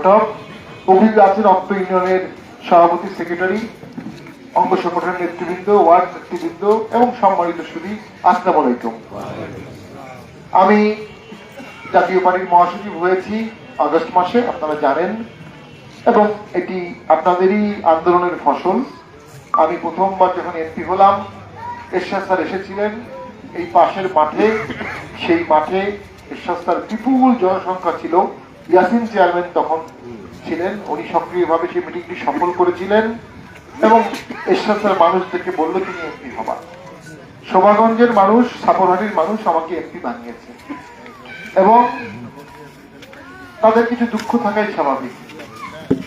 ঘটক কবির আছেন অক্ট ইউনিয়নের সভাপতি সেক্রেটারি, অঙ্গ সংগঠনের নেতৃবৃন্দ, ওয়ার্ড নেতৃবৃন্দ এবং সম্মানিত সুদী আসসালাম আলাইকুম। আমি জাতীয় পার্টির মহাসচিব হয়েছি আগস্ট মাসে, আপনারা জানেন, এবং এটি আপনাদেরই আন্দোলনের ফসল। আমি প্রথমবার যখন এমপি হলাম, এরশাদ স্যার এসেছিলেন, এই পাশের মাঠে, সেই মাঠে এরশাদ স্যার বিপুল জনসংখ্যা ছিল। ইয়াসিন চেয়ারম্যান তখন ছিলেন। উনি সক্রিয়ভাবে সেই মিটিংটি সফল করেছিলেন এবং এরশাদ স্যার মানুষদেরকে বলল, তিনি এমপি হবার শোভাগঞ্জের মানুষ, সাপরহাটির মানুষ আমাকে এমপি বানিয়েছে। এবং তাদের কিছু দুঃখ থাকাই স্বাভাবিক।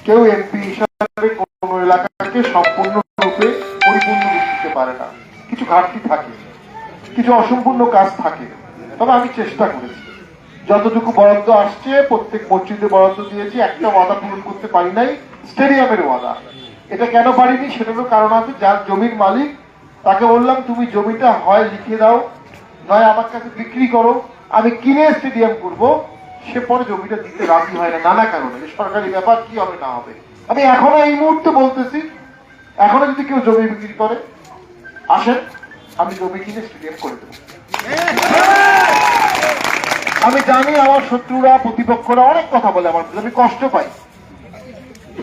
কেউ এমপি হিসাবে কোন এলাকাকে সম্পূর্ণ রূপে পরিপূর্ণ দিতে পারে না। কিছু ঘাটতি থাকে, কিছু অসম্পূর্ণ কাজ থাকে। তবে আমি চেষ্টা করেছি। যতটুকু বরাদ্দ আসছে, প্রত্যেক মসজিদে বরাদ্দ দিয়েছি, একটা ওয়াদা পূরণ করতে পারি নাই, স্টেডিয়ামের ওয়াদা। এটা কেন পারিনি সেটারও কারণ আছে, যার জমির মালিক, তাকে বললাম, তুমি জমিটা হয় লিখে দাও, নয় আমার কাছে বিক্রি করো, আমি কিনে স্টেডিয়াম করব। সে পরে জমিটা দিতে রাজি হয় না, নানা কারণে। সরকারি ব্যাপার, কি হবে না হবে। আমি এখনও এই মুহূর্তে বলতেছি, এখনও যদি কেউ জমি বিক্রি করে, আসেন, আমি জমি কিনে স্টেডিয়াম করে দেবো। আমি জানি আমার শত্রুরা প্রতিপক্ষরা অনেক কথা বলে আমার আমি কষ্ট পাই।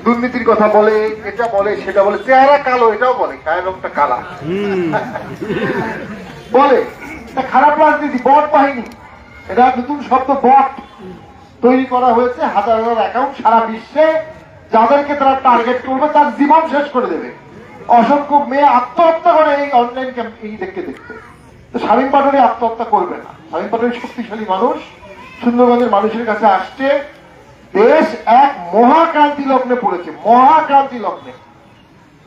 দুর্নীতির কথা বলে এটা বলে সেটা বলে চেহারা কালো এটাও বলে গায়ের রংটা কালা। বলে এটা খারাপ রাজনীতি বট বাহিনী। এটা নতুন শব্দ বট। তৈরি করা হয়েছে হাজার হাজার অ্যাকাউন্ট সারা বিশ্বে। যাদেরকে তারা টার্গেট করবে তার জীবন শেষ করে দেবে। অসংখ্য মেয়ে আত্মহত্যা করে এই অনলাইন এই দেখতে দেখতে। শামীম পাটোয়ারি আত্মহত্যা করবে না। শামীম পাটোয়ারি শক্তিশালী মানুষ, সুন্দরবনের মানুষের কাছে আসছে। দেশ এক মহাক্রান্তি লগ্নে পড়েছে, মহাক্রান্তি লগ্নে।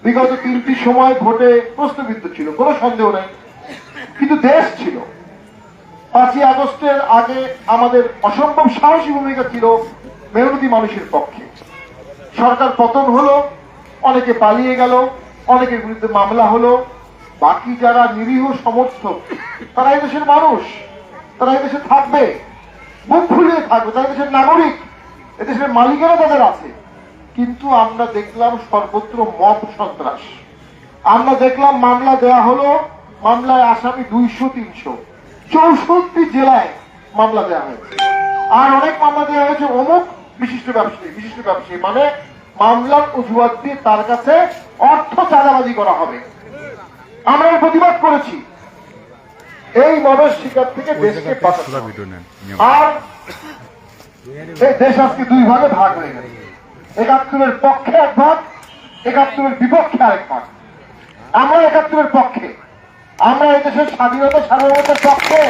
বিগত তিনটি সময় ভোটে প্রশ্নবিদ্ধ ছিল, কোনো সন্দেহ নেই। কিন্তু দেশ ছিল। পাঁচই আগস্টের আগে আমাদের অসম্ভব সাহসী ভূমিকা ছিল মেহনতি মানুষের পক্ষে। সরকার পতন হলো, অনেকে পালিয়ে গেল, অনেকের বিরুদ্ধে মামলা হলো বাকি যারা নিরীহ সমর্থক, তারা এই দেশের মানুষ, তারা এই দেশে থাকবে, মুখ ফুলিয়ে থাকবে, তারা দেশের নাগরিক এদেশের মালিকেরা তাদের আছে। কিন্তু আমরা দেখলাম সর্বত্র মব সন্ত্রাস। আমরা দেখলাম মামলা দেয়া হলো, মামলায় আসামি দুইশো, তিনশো। চৌষট্টি জেলায় মামলা দেওয়া হয়েছে। আর অনেক মামলা দেওয়া হয়েছে অমুক বিশিষ্ট ব্যবসায়ী বিশিষ্ট ব্যবসায়ী। মানে মামলার অজুহাত দিয়ে তার কাছে অর্থ চাঁদাবাজি করা হবে। আমরা এর প্রতিবাদ করেছি। এই মবের শিকার থেকে দেশকে আর এই দেশ আজকে দুই ভাগে ভাগ হয়ে গেছে। একাত্তরের পক্ষে এক ভাগ একাত্তরের বিপক্ষে আরেক ভাগ। আমরা একাত্তরের পক্ষে। আমরা এদেশের স্বাধীনতা সার্বভৌমতার পক্ষে।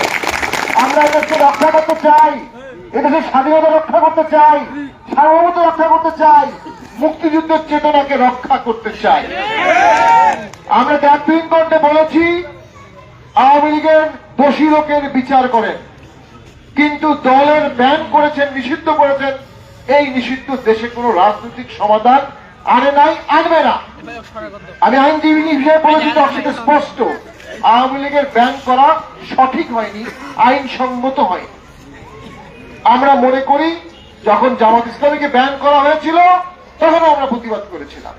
আমরা এদেশকে রক্ষা করতে চাই। এদেশের স্বাধীনতা রক্ষা করতে চাই। সার্বভৌমতা রক্ষা করতে চাই। মুক্তিযুদ্ধের চেতনাকে রক্ষা করতে চাই। আমরা ক্যাম্পিং করতে বলেছি, আওয়ামী লীগের দোষী লোকের বিচার করেন। কিন্তু দলের ব্যান করেছেন, নিষিদ্ধ করেছেন, এই নিষিদ্ধ দেশে কোনো রাজনৈতিক সমাধান আনে নাই, আনবে না। আমি আইনজীবী হিসেবে বলেছি দর্শকে স্পষ্ট। আওয়ামী লীগের ব্যান করা সঠিক হয়নি, আইনসম্মত হয় আমরা মনে করি, যখন জামাত ইসলামীকে ব্যান করা হয়েছিল তখন আমরা প্রতিবাদ করেছিলাম।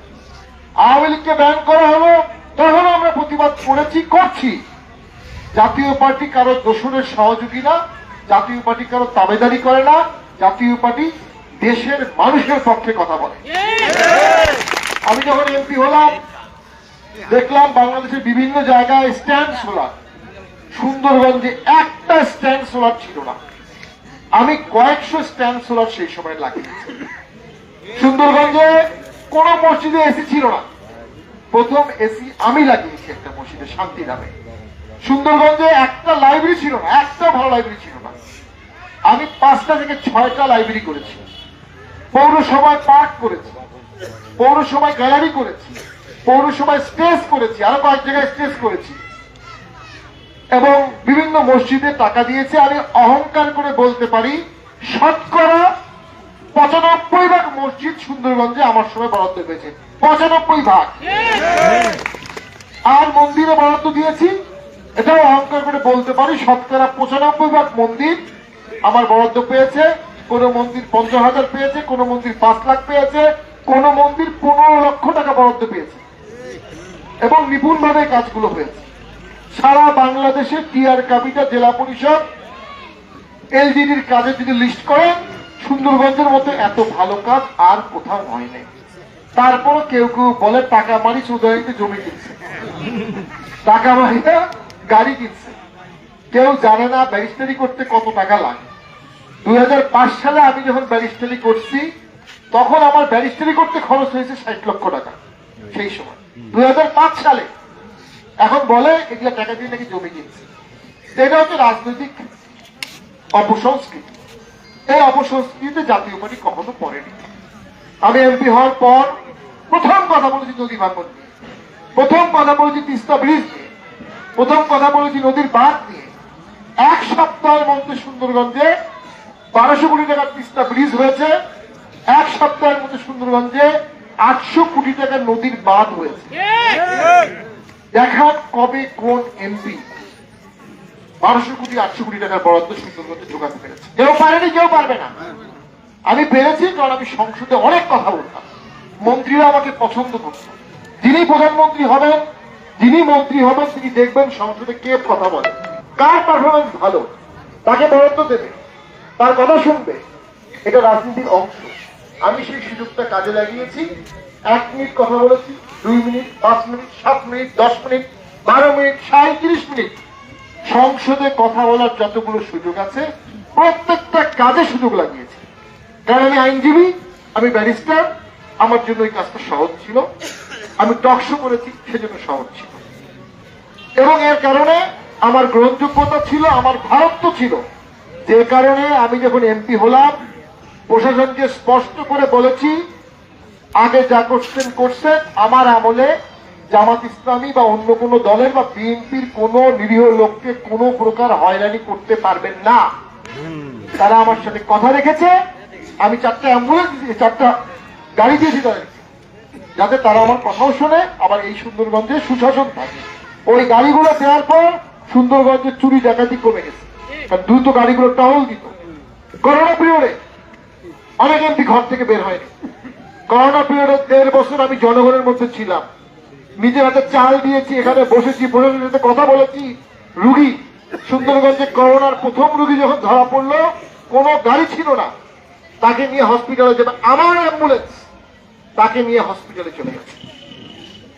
আওয়ামী লীগকে ব্যান করা হলো তখন আমরা প্রতিবাদ করেছি, করছি। জাতীয় পার্টি কারও দোষরের সহযোগী না, জাতীয় পার্টি কারও তাবেদারি করে না, জাতীয় পার্টি দেশের মানুষের পক্ষে কথা বলে। আমি যখন এমপি হলাম, দেখলাম বাংলাদেশের বিভিন্ন জায়গায় স্ট্যান্ড সোলার। সুন্দরগঞ্জে একটা স্ট্যান্ড সোলার ছিল না। আমি কয়েকশো স্ট্যান্ড সোলার সেই সময় লাগিয়েছি। সুন্দরগঞ্জে কোন মসজিদে এসি ছিল না। প্রথম এসি আমি লাগিয়েছি একটা মসজিদে, শান্তি নামে। সুন্দরগঞ্জে একটা লাইব্রেরি ছিল না, একটা ভালো লাইব্রেরি ছিল না। আমি পাঁচটা থেকে ছয়টা লাইব্রেরি করেছি। পৌরসভায় পার্ক করেছি, পৌরসভায় গ্যালারি করেছি, পৌরসভায় স্টেজ করেছি, আরও কয়েক জায়গায় স্টেজ করেছি। এবং বিভিন্ন মসজিদে টাকা দিয়েছে, আমি অহংকার করে বলতে পারি, শতকরা পঁচানব্বই ভাগ মসজিদ সুন্দরগঞ্জে আমার সময় বরাদ্দ পেয়েছে পঁচানব্বই ভাগ। আর মন্দিরে বরাদ্দ দিয়েছি, এটাও অহংকার করে বলতে পারি, শতকরা পঁচানব্বই ভাগ মন্দির আমার বরাদ্দ পেয়েছে, কোন মন্দির পঞ্চাশ হাজার পেয়েছে, কোন মন্দির পাঁচ লাখ পেয়েছে, কোন মন্দির পনেরো লক্ষ টাকা বরাদ্দ পেয়েছে। এবং নিপুণ ভাবে কাজগুলো হয়েছে। সারা বাংলাদেশে টিআর কাবিটা জেলা পরিষদ এলজিডির কাজে যদি লিস্ট করেন, সুন্দরগঞ্জের মতো এত ভালো কাজ আর কোথাও হয় নাই। তারপর কেউ কেউ বলে, টাকা মারি সুদয়কে জমি কিনছে। টাকা মারিয়া গাড়ি কিনছে। কেউ জানে না ব্যারিস্টারি করতে কত টাকা লাগে। দুই সালে আমি যখন ব্যারিস্টারি করছি, তখন আমার ব্যারিস্টারি করতে খরচ হয়েছে ষাট লক্ষ টাকা, সেই সময়। দু হাজার পাঁচ সালে। এখন বলে, এগুলো টাকা দিয়ে নাকি জমি কিনছে? এটা হচ্ছে রাজনৈতিক অপসংস্কৃতি। এই অপসংস্কৃতিতে জাতীয় পার্টি কখনো পড়েনি। আমি এমপি হওয়ার পর প্রথম কথা বলেছি নদী ভাঙন নিয়ে প্রথম কথা বলেছি তিস্তা ব্রিজ নিয়ে প্রথম কথা বলেছি নদীর বাঁধ নিয়ে এক সপ্তাহের মধ্যে সুন্দরগঞ্জে বারোশো কোটি টাকার তিস্তা ব্রিজ হয়েছে। এক সপ্তাহের মধ্যে সুন্দরগঞ্জে আটশো কোটি টাকার নদীর বাঁধ হয়েছে। দেখান কবে কোন এমপি বারোশো কোটি, আটশো কোটি টাকার বরাদ্দ সুন্দরগঞ্জে যোগাতে পেরেছে কেউ পারেনি, কেউ পারবে না। আমি পেরেছি, কারণ আমি সংসদে অনেক কথা বলতাম। মন্ত্রীরা আমাকে পছন্দ করত। যিনি প্রধানমন্ত্রী হবেন, যিনি মন্ত্রী হবেন, তিনি দেখবেন সংসদে কে কথা বলে, কার পারফরমেন্স ভালো, তাকে বরাদ্দ দেবে, তার কথা শুনবে। এটা রাজনীতির অংশ। আমি সেই সুযোগটা কাজে লাগিয়েছি। এক মিনিট কথা বলেছি, দুই মিনিট, পাঁচ মিনিট, সাত মিনিট, দশ মিনিট, বারো মিনিট সাঁত্রিশ মিনিট। সংসদে কথা বলার যতগুলো সুযোগ আছে, প্রত্যেকটা কাজে সুযোগ লাগিয়েছি। কারণ আমি আইনজীবী, আমি ব্যারিস্টার আমার জন্য এই কাজটা সহজ ছিল। আমি টকশো করেছি সেজন্য সহজ ছিল। এবং এর কারণে আমার গ্রহণযোগ্যতা ছিল আমার ভারত্ব ছিল। যে কারণে আমি যখন এমপি হলাম প্রশাসনকে স্পষ্ট করে বলেছি আগে যা করছেন করছেন আমার আমলে জামাত ইসলামী বা অন্য কোনো দলের বা বিএনপির কোনো নিরীহ লোককে কোনো প্রকার হয়রানি করতে পারবেন না। তারা আমার সাথে কথা রেখেছে। আমি চারটা অ্যাম্বুলেন্স চারটা গাড়ি দিয়েছি তাদেরকে যাতে তারা আমার কথাও শোনে, আবার এই সুন্দরগঞ্জে সুশাসন থাকে। ওই গাড়িগুলো দেওয়ার পর সুন্দরগঞ্জে চুরি ডাকাতি কমে গেছে। কারণ দ্রুত গাড়িগুলো টহল দিত করোনা পিরিয়ডে অনেক এমপি ঘর থেকে বের হয়নি। করোনা পিরিয়ডে দেড় বছর আমি জনগণের মধ্যে ছিলাম। নিজের হাতে চাল দিয়েছি, এখানে বসেছি প্রশাসনের সাথে কথা বলেছি। রুগী, সুন্দরগঞ্জে করোনার প্রথম রুগী যখন ধরা পড়ল, কোনো গাড়ি ছিল না। তাকে নিয়ে হসপিটালে যাবে আমার অ্যাম্বুলেন্স তাকে নিয়ে হসপিটালে চলে গেছে।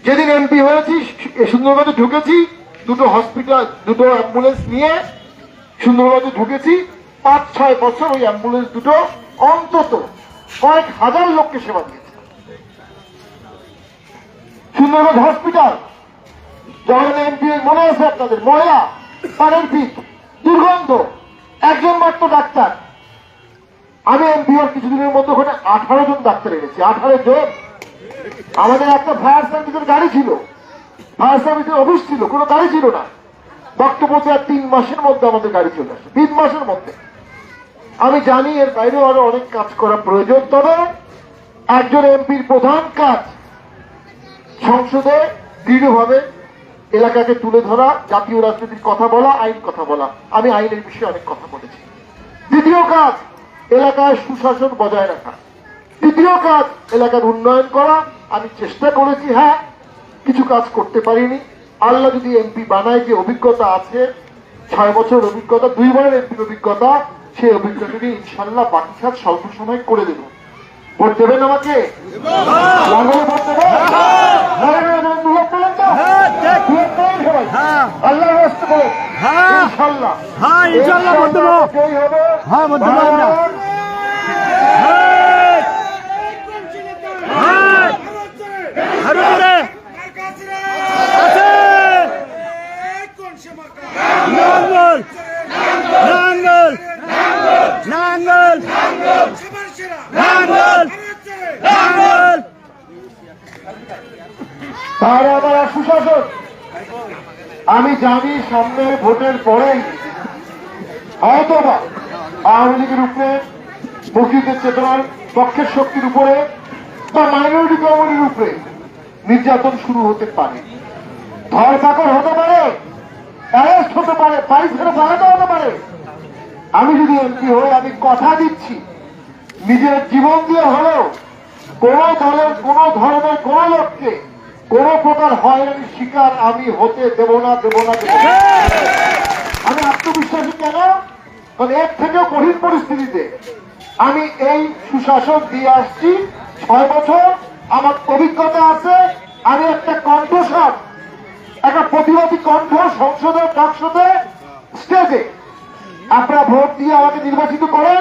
যেদিন এমপি হয়েছি সুন্দরগঞ্জে ঢুকেছি, দুটো হসপিটাল দুটো অ্যাম্বুলেন্স নিয়ে সুন্দরগঞ্জে ঢুকেছি। পাঁচ, ছয় বছর ওই অ্যাম্বুলেন্স দুটো অন্তত কয়েক হাজার লোককে সেবা দিয়েছে। সুন্দরগঞ্জ হসপিটাল যখন এমপি মনে আছে আপনাদের, ময়লা, পানের পিক, দুর্গন্ধ, একজন মাত্র ডাক্তার আমি হওয়ার কিছুদিনের মধ্যে ওখানে আঠারো জন ডাক্তার এনেছি, আঠারো জন। আমাদের একটা ফায়ার সার্ভিসের গাড়ি ছিল। ফায়ার সার্ভিসের অফিস ছিল, কোনো গাড়ি ছিল না। বক্তব্য দেওয়ার তিন মাসের মধ্যে আমাদের গাড়ি চলে আসে, তিন মাসের মধ্যে। আমি জানি এর বাইরেও আরও অনেক কাজ করা প্রয়োজন, তবে একজন এমপির প্রধান কাজ সংসদে দৃঢ়ভাবে এলাকাকে তুলে ধরা, জাতীয় রাজনীতির কথা বলা, আইন কথা বলা। আমি আইনের বিষয়ে অনেক কথা বলেছি। দ্বিতীয় কাজ এলাকায় সুশাসন বজায় রাখা। তৃতীয় কাজ এলাকার উন্নয়ন করা। আমি চেষ্টা করেছি হ্যাঁ কিছু কাজ করতে পারিনি। আল্লাহ যদি এমপি বানায় যে অভিজ্ঞতা আছে ছয় বছর অভিজ্ঞতা দুইবারের এমপির অভিজ্ঞতা সেই অভিজ্ঞতা দিয়ে ইনশাল্লাহ বাকি কাজ স্বল্প সময় করে দেব। ভোট দেবেন আমাকে? লাঙ্গলে ভোট দেবেন নারায়ণ বন্ধু ভোট দেবেন তো? ভোট দেবেন সবাই? আল্লাহর রাস্তা বলো হ্যাঁ। ইনশাল্লাহ হ্যাঁ, ইনশাল্লাহ ভোট দেবো। জয়ী হবে হ্যাঁ, ভোট দেবো আমরা। ভারত হারুরে আছে নাঙ্গল নাঙ্গল নাঙ্গল। নাঙ্গল। নাঙ্গল। তাহলে আমার সুশাসন আমি জানি সামনে ভোটের পরেই হয়তো বা আওয়ামী লীগের উপরে মুক্তিযুদ্ধের চেতনার পক্ষের শক্তির উপরে বা মাইনরিটি কমিউনিটির উপরে নির্যাতন শুরু হতে পারে। ধরপাকড় হতে পারে অ্যারেস্ট হতে পারে বাড়ি ছেড়ে পালাতে হতে পারে। আমি যদি এমপি হই, আমি কথা দিচ্ছি। নিজের জীবন দিয়ে হলেও কোন দলের, কোন ধরনের কোন লোককে কোন প্রকার হয়রানির শিকার আমি হতে দেব না দেব না, দেব আমি আত্মবিশ্বাসী কেন? কারণ এর থেকেও কঠিন পরিস্থিতিতে আমি এই সুশাসন দিয়ে আসছি। ছয় বছর আমার অভিজ্ঞতা আছে। আমি একটা কণ্ঠস্বর, একটা প্রতিবাদী কণ্ঠ সংসদে টকশোতে স্টেজে আপনারা ভোট দিয়ে আমাকে নির্বাচিত করেন,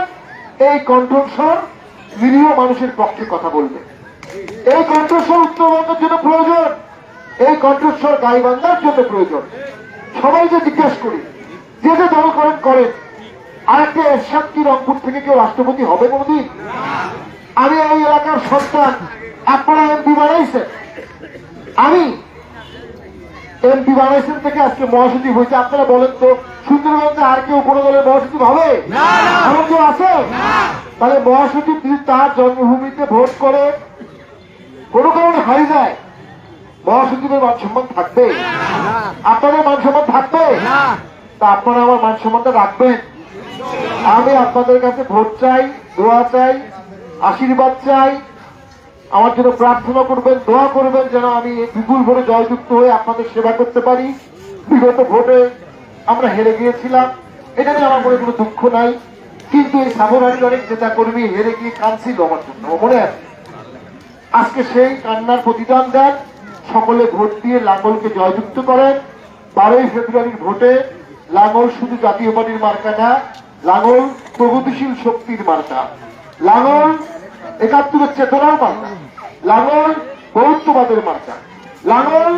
এই কণ্ঠস্বর নিরীহ মানুষের পক্ষে কথা বলবে। এই কণ্ঠস্বর উত্তরবঙ্গের জন্য প্রয়োজন, এই কণ্ঠস্বর গাইবান্ধার জন্য প্রয়োজন। সবাইকে জিজ্ঞেস করি, যে যে দল করেন করেন। আর একটা এরশাদ কি রংপুর থেকে কেউ রাষ্ট্রপতি হবে কোনদিন? আমি এই এলাকার সন্তান, আপনারা এমপি বানাইছেন। আমি এমপি বানাইছেন থেকে আজকে মহাসচিব হয়েছে? আপনারা বলেন তো সুন্দরগঞ্জে আর কেউ কোনো দলের মহাসচিব হবে? এমন কেউ আছে? তাহলে মহাসচিব যদি তার জন্মভূমিতে ভোট করে কোনো কারণে হারিয়ে যায় মহাসচিবের মান সম্মান থাকবে আপনাদের মান সম্মান থাকবে তা আপনারা আমার মান সম্মানটা রাখবেন। আমি আপনাদের কাছে ভোট চাই দোয়া চাই আশীর্বাদ চাই আমার জন্য প্রার্থনা করবেন, দোয়া করবেন যেন আমি বিপুল ভোটে জয়যুক্ত হয়ে আপনাদের সেবা করতে পারি। বিগত ভোটে আমরা হেরে গিয়েছিলাম। এটা নিয়ে আমার মনে কোনো দুঃখ নাই। কিন্তু এই সাবরানি অনেক নেতা কর্মী হেরে গিয়ে কাঁদছিল আমার জন্য। মনে আছে? আজকে সেই কান্নার প্রতিদান দেন। সকলে ভোট দিয়ে লাঙ্গলকে জয়যুক্ত করেন। বারোই ফেব্রুয়ারির ভোটে লাঙ্গল শুধু জাতীয় পার্টির মার্কা না, লাঙ্গল প্রগতিশীল শক্তির মার্কা। লাঙ্গল একাত্তরের চেতনার মার্কা লাঙ্গল বৌদ্ধবাদের মার্কা। লাঙ্গল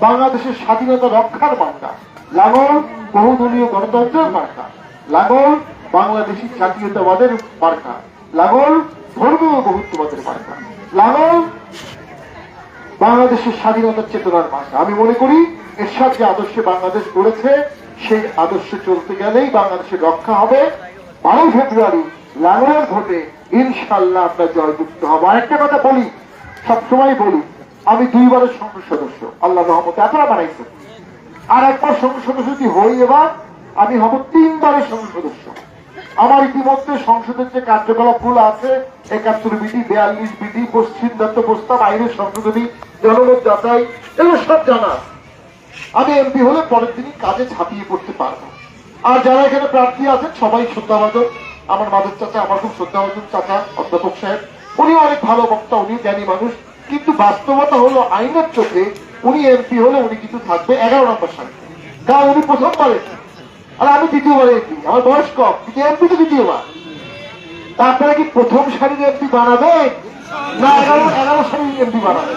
বাংলাদেশের স্বাধীনতা রক্ষার মার্কা। লাঙ্গল বহুদলীয় গণতন্ত্রের মার্কা। লাঙ্গল বাংলাদেশি জাতীয়তাবাদের মার্কা। লাঙ্গল ধর্মীয় বহুত্ববাদের মার্কা। লাঙ্গল বাংলাদেশের স্বাধীনতার চেতনার মার্কা। আমি মনে করি এরশাদ যে আদর্শে বাংলাদেশ গড়েছে, সেই আদর্শে চলতে গেলেই বাংলাদেশের রক্ষা হবে। বারোই ফেব্রুয়ারি লাঙ্গলের ভোটে ইনশাল্লাহ আমরা জয়যুক্ত হব। আরেকটা কথা বলি, সবসময় বলি, আমি দুইবারের সংসদ সদস্য, আল্লাহ রহমতে আপনারা বানাইছেন আর একবার সংসদ সদস্য যদি হই এবার, আমি হব তিনবারের সংসদ সদস্য। আমার ইতিমধ্যে সংসদের যে কার্যকলাপগুলো আছে, একাত্তর বিধি বিয়াল্লিশ বিধি পশ্চিম দত্ত প্রস্তাব, আইনের সংশোধনী, জনমত যাচাই, এগুলো সব জানা। আমি এমপি হলে পরের দিনই কাজে ঝাঁপিয়ে পড়তে পারব। আর যারা এখানে প্রার্থী আছেন, সবাই শ্রদ্ধাভাজন আমার মাদের চাচা আমার খুব শ্রদ্ধাভাজন চাচা অধ্যাপক সাহেব। উনিও অনেক ভালো বক্তা উনি জ্ঞানী মানুষ। কিন্তু বাস্তবতা হলো আইনের চোখে উনি এমপি হলে উনি কিন্তু থাকবে এগারো নম্বর সালে। কারণ উনি প্রথমবার এমপি আর আমি দ্বিতীয়বার এমপি আমার বয়স কম কিন্তু এমপি তো দ্বিতীয়বার। তা আপনারা কি প্রথম সারির এমপি বানাবেন না এগারো এগারো সারির এমপি বানাবেন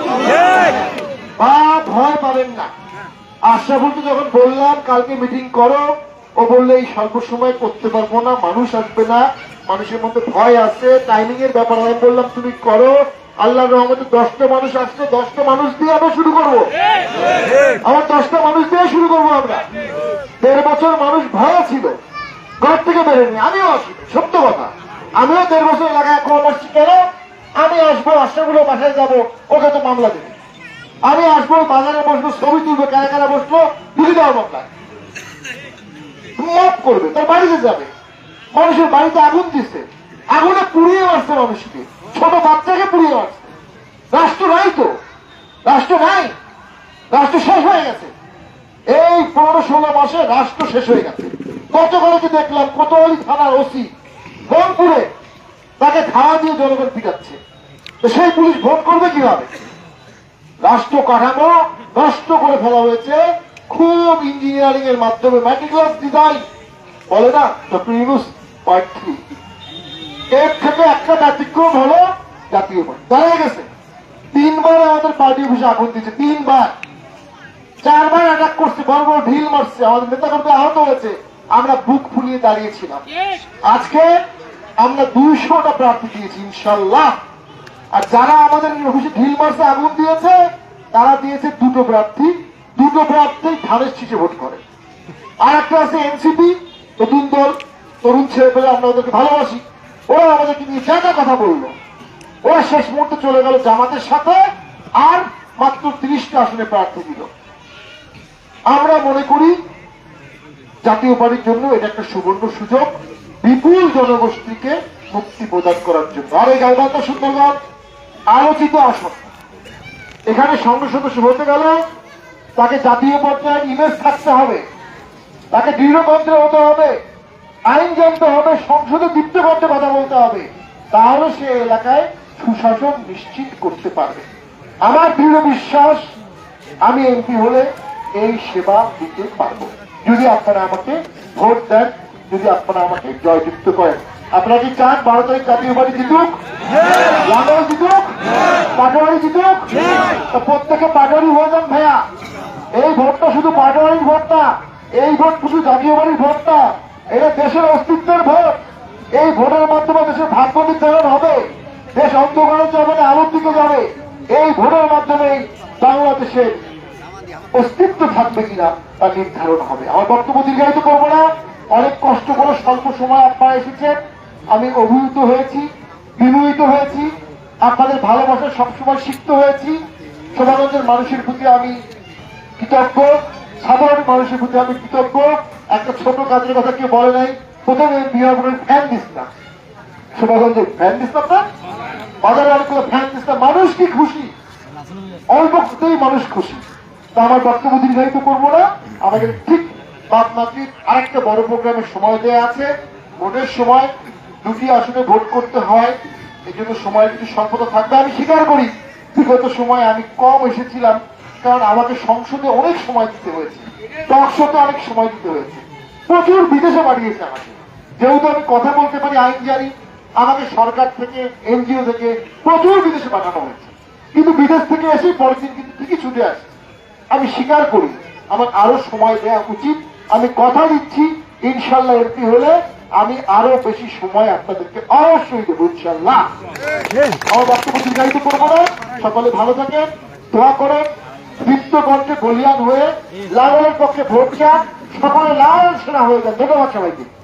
বা ভয় পাবেন না। আশরাফুলকে যখন বললাম কালকে মিটিং করো ও বললে এই স্বল্প সময় করতে পারব না, মানুষ আসবে না, মানুষের মধ্যে ভয় আছে টাইমিং এর ব্যাপার আমি বললাম, তুমি করো, আল্লাহর রহমতে দশটা মানুষ আসছে, দশটা মানুষ দিয়ে আমরা শুরু করব। আমার দশটা মানুষ দিয়ে শুরু করব আমরা। দেড় বছর মানুষ ভয় ছিল, ঘর থেকে বেরোয়নি, আমিও আসি সত্য কথা। আমিও দেড় বছর এলাকায় কম আসছি, কেন? আমি আসব আশাগুলো বাসায় যাব, ওকে তো মামলা দেবে। আমি আসব, বাজারে বসবো, ছবি তুলবো, কারা কারা বসবো দিদি দেওয়ার মামলায়। মাফ করবে, তার বাড়িতে যাবে। মানুষের বাড়িতে আগুন দিচ্ছে। আগুনে পুড়িয়ে মারছে মানুষকে। ছোট বাচ্চাকে পুড়িয়ে মারছে। রাষ্ট্র নাই তো। রাষ্ট্র নাই। রাষ্ট্র শেষ হয়ে গেছে। এই পনেরো ষোলো মাসে রাষ্ট্র শেষ হয়ে গেছে। কত কলেজে দেখলাম, কোতোয়ালি থানার ওসি রংপুরে তাকে খাওয়া দিয়ে জনগণ পিটাচ্ছে। তো সেই পুলিশ ভোট করবে কীভাবে? রাষ্ট্র কাঠামো নষ্ট করে ফেলা হয়েছে। খুব ইঞ্জিনিয়ারিং এর মাধ্যমে ম্যাটিকুলাস ডিজাইন বলে না ডক্টর ইউনুস পয়েন্ট থ্রি এর থেকে একটা ব্যতিক্রম হলো জাতীয় পার্টি দেখা গেছে। তিনবার আমাদের পার্টি অফিসে আগুন দিচ্ছে তিনবার। চারবার অ্যাটাক করছে বড় বড় ঢিল মারছে। আমাদের নেতা কর্মী আহত হয়েছে। আমরা বুক ফুলিয়ে দাঁড়িয়েছিলাম। আজকে আমরা দুইশোটা প্রার্থী দিয়েছি ইনশাল্লাহ। আর যারা আমাদের অফিসে ঢিল মারছে আগুন দিয়েছে তারা দিয়েছে দুটো প্রার্থী। দুটো প্রার্থী ধানের শীষে ভোট করে। আর একটা আছে এনসিপি, নতুন দল, তরুণ ছেলে পেলে আমরা ওদেরকে ভালোবাসি। ওরা আমাদেরকে নিয়ে যা যা কথা বলল। ওরা শেষ মুহূর্তে চলে গেল জামাতের সাথে আর মাত্র তিরিশটা আসনে প্রার্থী দিল। আমরা মনে করি জাতীয় পার্টির জন্য এটা একটা সুবর্ণ সুযোগ, বিপুল জনগোষ্ঠীকে মুক্তি প্রদান করার জন্য। আর এই গাইবান্ধা সুন্দরবন, আলোচিত আসন। এখানে সংসদ সদস্য হতে গেলে তাকে জাতীয় পর্যায়ে ইমেজ থাকতে হবে। তাকে দৃঢ়কণ্ঠে হতে হবে আইন জানতে হবে সংসদে দীপ্ত কণ্ঠে কথা বলতে হবে। তাহলে সে এলাকায় সুশাসন নিশ্চিত করতে পারবে। আমার দৃঢ় বিশ্বাস আমি এমপি হলে এই সেবা দিতে পারব। যদি আপনারা আমাকে ভোট দেন যদি আপনারা আমাকে জয়যুক্ত করেন। আপনারা কি চান বারো তারিখ জাতীয় বাড়ি জিতুক? লাঙ্গল জিতুক? পাটোয়ারি জিতুক? তো প্রত্যেকে পাটোয়ারি হয়ে যান ভাইয়া এই ভোটটা শুধু পাটোয়ারির ভোট না এই ভোট শুধু জাতীয় বাড়ির ভোট না, এটা দেশের অস্তিত্বের ভোট। এই ভোটের মাধ্যমে দেশের ভাগ্য নির্ধারণ হবে, দেশ অন্ধকারে যাবে না আলোর দিকে যাবে। এই ভোটের মাধ্যমে বাংলাদেশের অস্তিত্ব থাকবে কিনা তা নির্ধারণ হবে। আমার বক্তব্য দীর্ঘায়িত করব না। অনেক কষ্ট করে স্বল্প সময় আপনারা এসেছেন। আমি অভিভূত হয়েছি, বিমোহিত হয়েছি, আপনাদের ভালোবাসা সবসময় সিক্ত হয়েছি। সমাজের মানুষের প্রতি আমি কৃতজ্ঞ। সাধারণ মানুষের প্রতি আমি কৃতজ্ঞ। একটা ছোট কাজের কথা কেউ বলে নাই। প্রথমে বিহারের ফ্যান দিস না শোভাগঞ্জের ফ্যান দিস না আপনার? বাজারে অনেকগুলো ফ্যান দিস না মানুষ কি খুশি? অল্প কিছুতেই মানুষ খুশি। তা আমার বক্তব্য দীর্ঘায়িত করব না। আমাদের ঠিক বাদ মাতৃক আরেকটা বড় প্রোগ্রামের সময় দেওয়া আছে। ভোটের সময় দুটি আসনে ভোট করতে হয়। এই জন্য সময় কিছু স্বল্পতা থাকবে। আমি স্বীকার করি, বিগত সময় আমি কম এসেছিলাম। কারণ আমাকে সংসদে অনেক সময় দিতে হয়েছে। টকশোতে অনেক সময় দিতে হয়েছে। প্রচুর বিদেশে পাঠিয়েছে আমাকে। যেহেতু আমি কথা বলতে পারি আইন জানি আমাকে সরকার থেকে এনজিও থেকে প্রচুর বিদেশে পাঠানো হয়েছে। কিন্তু বিদেশ থেকে এসে পরের দিন কিন্তু ঠিকই ছুটে আসে। আমি স্বীকার করি আমার আরও সময় দেওয়া উচিত। আমি কথা দিচ্ছি ইনশাল্লাহ এমপি হলে আমি আরও বেশি সময় আপনাদেরকে অবশ্যই দেবো ইনশাল্লাহ। আমার বক্তব্য দীর্ঘায়িত করব না। সকলে ভালো থাকেন দোয়া করেন। দীপ্ত কণ্ঠে বলিয়ান হয়ে লালের পক্ষে ভোট চান। সকলে লাল সেনা হয়ে যান। ধন্যবাদ সবাইকে।